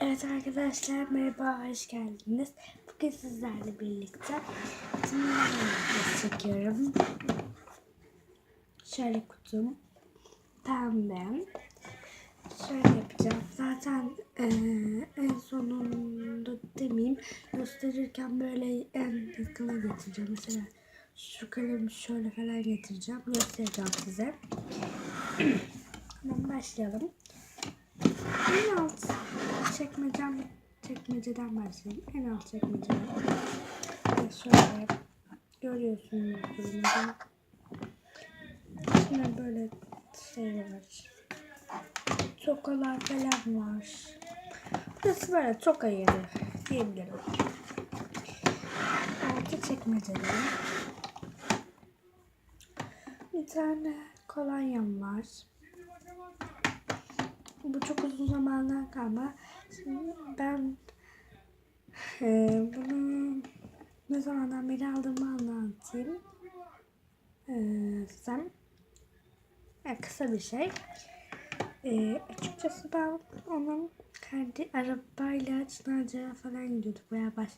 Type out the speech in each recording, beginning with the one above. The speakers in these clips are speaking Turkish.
Evet arkadaşlar merhaba hoş geldiniz. Bugün sizlerle birlikte tırnaklarımı çekiyorum. Şöyle kutum pembe. Şöyle yapacağım. Zaten eee, en sonunda demeyeyim gösterirken böyle en yakına getireceğim. Mesela şu kalemi şöyle falan getireceğim. Göstereceğim size. Hemen başlayalım. En çekmecem, çekmeceden başlayayım. En alt çekmeceden. Ve şöyle görüyorsunuz durumda. Şimdi böyle şey var. Tokalar falan var. Burası böyle toka yeri diyebilirim. Altı çekmecede. Bir tane kolonyam var. Bu çok uzun zamandan kalma. Ben e, bunu ne zamandan beri aldığımı anlatayım. E, size. E, kısa bir şey. E, açıkçası ben onun kendi arabayla Çınarca'ya falan gidiyorduk. Veya baş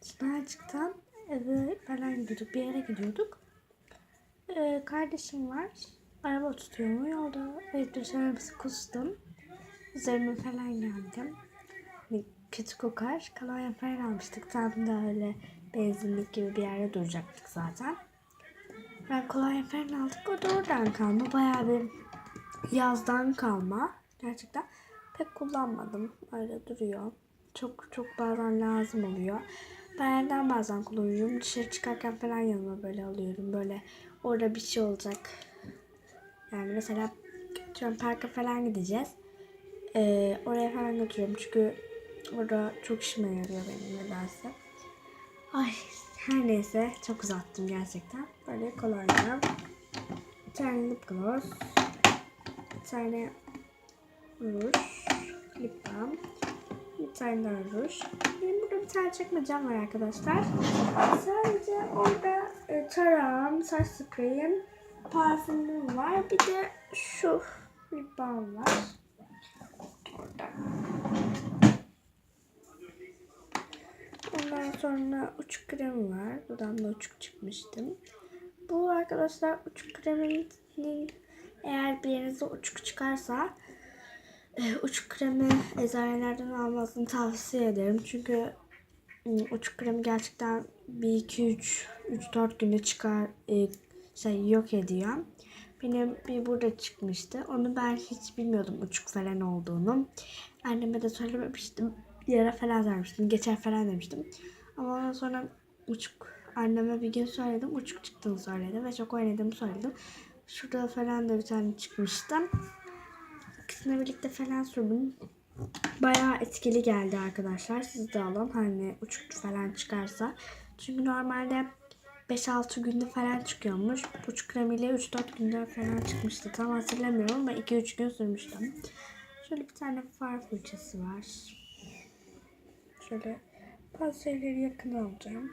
Çınarcık'tan eve falan gidiyorduk. Bir yere gidiyorduk. E, kardeşim var. Araba tutuyor mu? Yolda elektroşarabısı kustum. Üzerime falan geldim. Hani kötü kokar. Kolonya falan almıştık. Tam da öyle benzinlik gibi bir yerde duracaktık zaten. Ben kolonya falan aldık. O da oradan kalma. Bayağı bir yazdan kalma. Gerçekten pek kullanmadım. Öyle duruyor. Çok çok bazen lazım oluyor. Ben evden bazen kullanıyorum. Dışarı çıkarken falan yanıma böyle alıyorum. Böyle orada bir şey olacak. Yani mesela atıyorum parka falan gideceğiz. Ee, oraya falan götürüyorum çünkü orada çok işime yarıyor benim nedense. Ay her neyse çok uzattım gerçekten. Böyle kolonya. Bir tane lip gloss. Bir tane ruj. Lip balm. Bir tane daha ruj. Benim burada bir tane çekmecem var arkadaşlar. Sadece orada e, tarağım, saç spreyim, parfümüm var. Bir de şu lip balm var. Ondan sonra uç krem var. Dudağımda uçuk çıkmıştım. Bu arkadaşlar uç kreminin eğer bir yerinize uçuk çıkarsa e, uç kremi eczanelerden almasını tavsiye ederim. Çünkü e, uç kremi gerçekten 1 2 3 3 4 günde çıkar e, şey yok ediyor. Benim bir burada çıkmıştı. Onu ben hiç bilmiyordum uçuk falan olduğunu. Anneme de söylememiştim. Yara falan vermiştim. Geçer falan demiştim. Ama ondan sonra uçuk anneme bir gün söyledim. Uçuk çıktığını söyledim ve çok oynadığımı söyledim. Şurada falan da bir tane çıkmıştı. İkisine birlikte falan sürdüm. Bayağı etkili geldi arkadaşlar. Siz de alın hani uçuk falan çıkarsa. Çünkü normalde 5-6 günde falan çıkıyormuş. Uç kremiyle 3-4 günde falan çıkmıştı. Tam hatırlamıyorum ama 2-3 gün sürmüştüm. Şöyle bir tane far fırçası var. Şöyle bazı şeyleri yakın alacağım.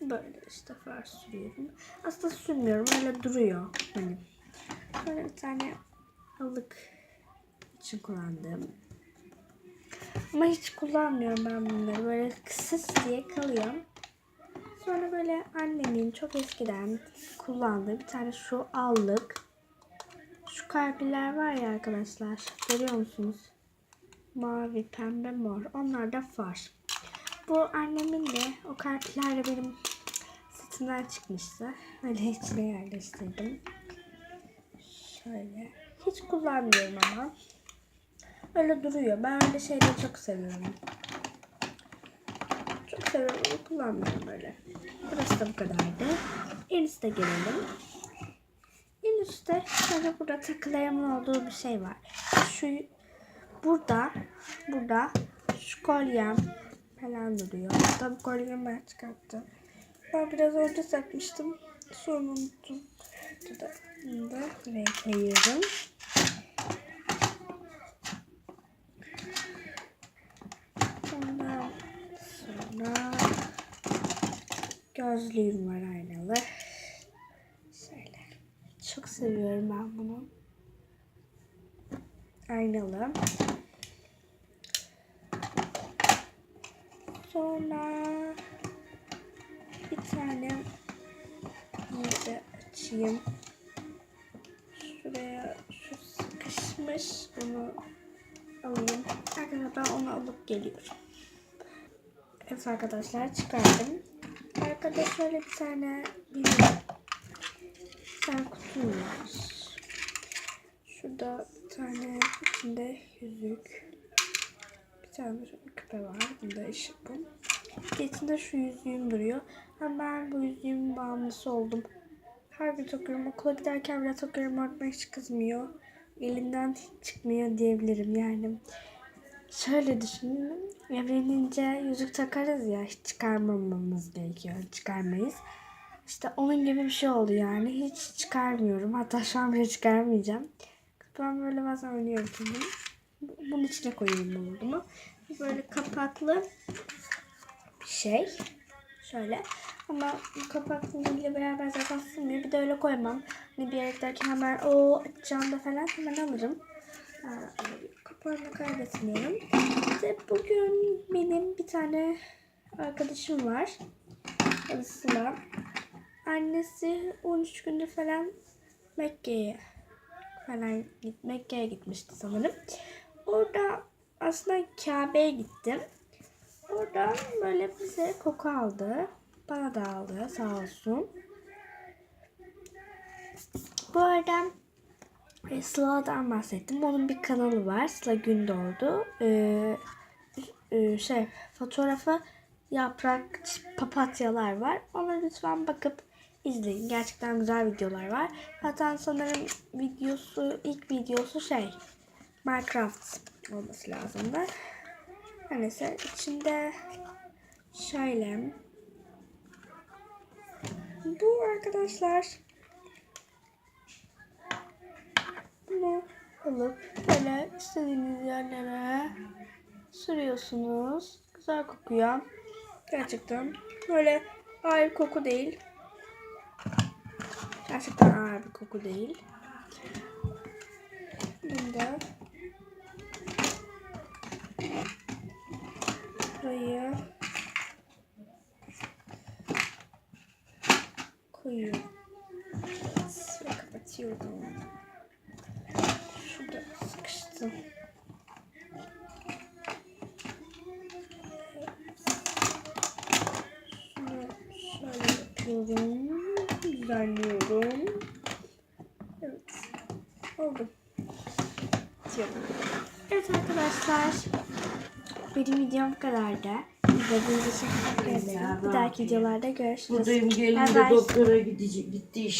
Böyle işte far sürüyorum. Aslında sürmüyorum öyle duruyor. Hani Böyle bir tane alık için kullandığım. Ama hiç kullanmıyorum ben bunları. Böyle kısıs diye kalıyor. Sonra böyle annemin çok eskiden kullandığı bir tane şu allık. Şu kalpliler var ya arkadaşlar. Görüyor musunuz? Mavi, pembe, mor. Onlar da far. Bu annemin de o kalplerle benim setinden çıkmıştı. Öyle içine yerleştirdim. Şöyle. Hiç kullanmıyorum ama. Öyle duruyor. Ben öyle şeyleri çok seviyorum. Çok seviyorum kullanmıyorum öyle. Burası da bu kadardı. En üste gelelim. En üstte şöyle burada takılarımın olduğu bir şey var. Şu burada burada şu kolyem falan duruyor. Bu kolyemi ben çıkarttım. Ben biraz önce takmıştım. Sonra unuttum. Burada da buraya koyuyorum. Ondan sonra gözlüğüm var aynalı. Şöyle. Çok seviyorum ben bunu aynalı. Sonra bir tane iyice açayım. Şuraya şu sıkışmış bunu alayım. Arkadaşlar ben onu alıp geliyorum. Evet arkadaşlar çıkardım. Arkada şöyle bir tane bir, bir tane kutum var. Şurada bir tane içinde yüzük. Bir tane şöyle küpe var. Bunda ışık bu. Bir de içinde şu yüzüğüm duruyor. Ama ben bu yüzüğün bağımlısı oldum. Her gün takıyorum. Okula giderken bile takıyorum. Öğretmen hiç kızmıyor. Elimden çıkmıyor diyebilirim yani. Şöyle düşünün. Evlenince yüzük takarız ya. Hiç çıkarmamamız gerekiyor. Çıkarmayız. İşte onun gibi bir şey oldu yani. Hiç çıkarmıyorum. Hatta şu an bile çıkarmayacağım. Ben böyle bazen oynuyorum kendim. Bunun içine koyuyorum bunu. Böyle kapaklı bir şey. Şöyle. Ama bu kapaklı ile beraber zaten sığmıyor. Bir de öyle koymam. Hani bir yere giderken hemen o açacağımda falan hemen alırım. Kapağını kaybetmiyorum. İşte bugün benim bir tane arkadaşım var. Adı. Annesi 13 gündür falan Mekke'ye falan Mekke'ye gitmişti sanırım. Orada aslında Kabe'ye gittim. Orada böyle bize koku aldı. Bana da aldı sağ olsun. Bu arada e, Sıla'dan bahsettim. Onun bir kanalı var. Sıla Gündoğdu. Ee, e, şey fotoğrafı yaprak papatyalar var. Ona lütfen bakıp izleyin. Gerçekten güzel videolar var. Zaten sanırım videosu ilk videosu şey Minecraft olması lazım da. Neyse içinde şöyle bu arkadaşlar bunu alıp böyle istediğiniz yerlere sürüyorsunuz. Güzel kokuyor. Gerçekten böyle ağır koku değil. Gerçekten ağır bir koku değil. Bunda burayı koyuyorum. Ve kapatıyorum. Atıyorum. Evet arkadaşlar. Benim videom bu kadardı. İzlediğiniz için teşekkür ederim. Bir dahaki videolarda görüşürüz. Buradayım gelin de bye. doktora gidecek gitti iş.